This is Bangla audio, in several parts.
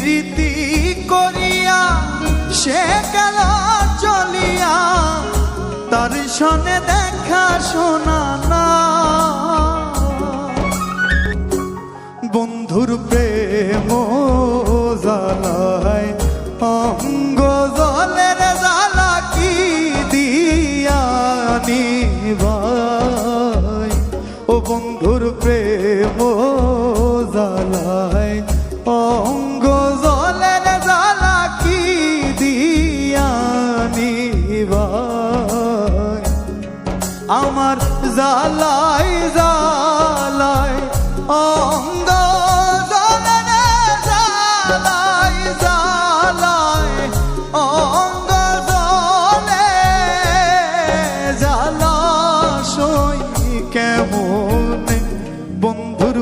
প্রীতি করিয়া সে গেল চলিয়া। তার সনে দেখা শোনা জালাই জালাই অঙ্গ জলনে জালাই জালাই অঙ্গ জলে জালা সই কেমন বন্ধুর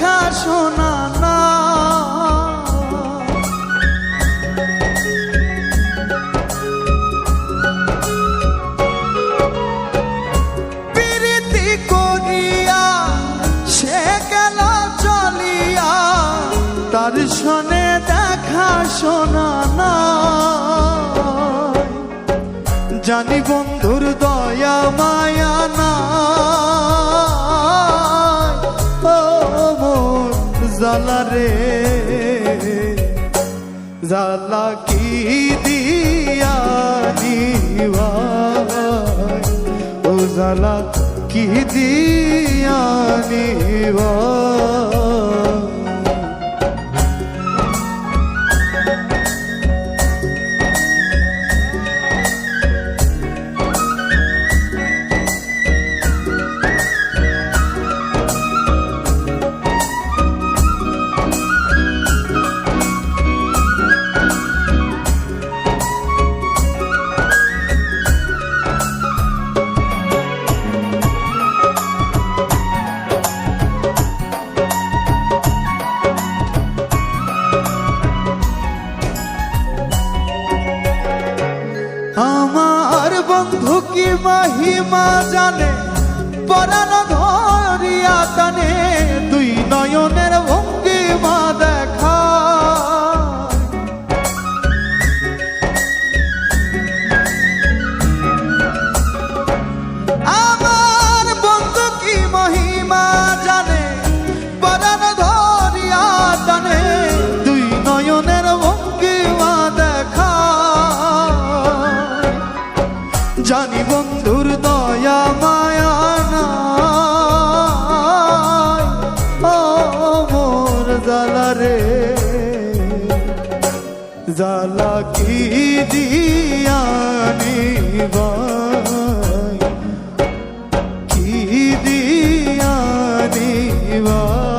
দেখা শোনা না। তার সনে দেখা শোনা না। জানি বন্ধুর দয়া মায়া জালা রে। জালা কি দিয়া নিবাই? ও জালা কি দিয়া আমার বন্ধু কি মহিমা জানে? পরাণ ধরিয়া টানে দুই নয়নের ভঙ্গিমা দেখা জানি বন্ধুর দয়া মায়া ও মোর জালা রে। জালা কি দিয়া নিবাই কি দিয়া নিবাই